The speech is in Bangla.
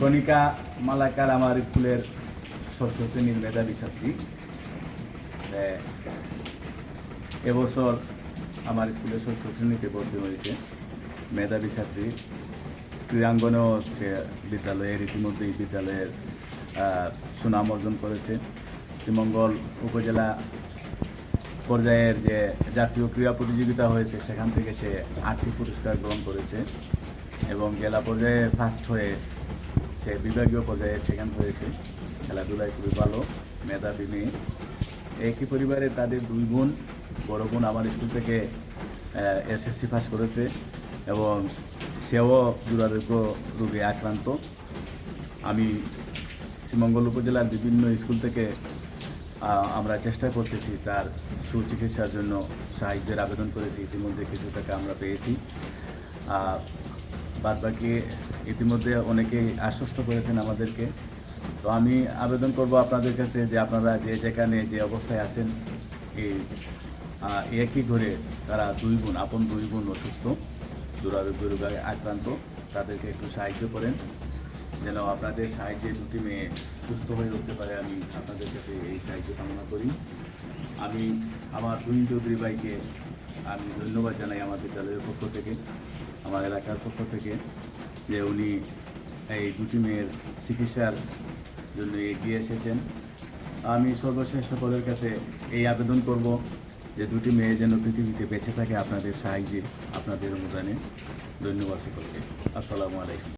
কণিকা মালাকার আমার স্কুলের ষষ্ঠ শ্রেণির মেধাবী ছাত্রী। এবছর আমার স্কুলে ষষ্ঠ শ্রেণীতে ভর্তি হয়েছে মেধাবী ছাত্রী। ক্রীড়াঙ্গনেও সে বিদ্যালয়ের ইতিমধ্যেই বিদ্যালয়ের সুনাম অর্জন করেছে। শ্রীমঙ্গল উপজেলা পর্যায়ের যে জাতীয় ক্রীড়া প্রতিযোগিতা হয়েছে, সেখান থেকে সে আটটি পুরস্কার গ্রহণ করেছে এবং জেলা পর্যায়ে ফার্স্ট হয়ে সে বিভাগীয় পর্যায়ে সেকেন্ড হয়েছে। খেলাধুলায় খুবই ভালো, মেধাবী মেয়ে। একই পরিবারে তাদের দুই বোন, বড় বোন আমার স্কুল থেকে এসএসসি পাস করেছে এবং সেও দুরারোগ্য রোগে আক্রান্ত। আমি শ্রীমঙ্গল উপজেলার বিভিন্ন স্কুল থেকে আমরা চেষ্টা করতেছি তার সুচিকিৎসার জন্য সাহায্যের আবেদন করেছি। ইতিমধ্যে কিছু টাকা আমরা পেয়েছি। বাদ বাকি ইতিমধ্যে অনেকেই আশ্বস্ত করেছেন আমাদেরকে। তো আমি আবেদন করব আপনাদের কাছে যে আপনারা যে যেখানে যে অবস্থায় আছেন এই একই ঘরে তারা দুই গুণ আপন দুই গুণ অসুস্থ, দুরারোগ্য রোগে আক্রান্ত, তাদেরকে একটু সাহায্য করেন। যেন আপনাদের সাহায্যে দুটি মেয়ে সুস্থ হয়ে উঠতে পারে, আমি আপনাদের কাছে এই সাহায্য কামনা করি। আমি আমার দুই চৌধুরী ভাইকে আমি ধন্যবাদ জানাই আমার বিদ্যালয়ের পক্ষ থেকে, আমার এলাকার পক্ষ থেকে। যে উনি এই দুটি মেয়ের চিকিৎসার জন্য এগিয়ে এসেছেন। আমি সর্বশেষ সকলের কাছে এই আবেদন করব যে দুটি মেয়ে যেন পৃথিবীতে বেঁচে থাকে আপনাদের সাহায্যে, আপনাদের অনুদানে। ধন্যবাদ সকলকে। আসসালামু আলাইকুম।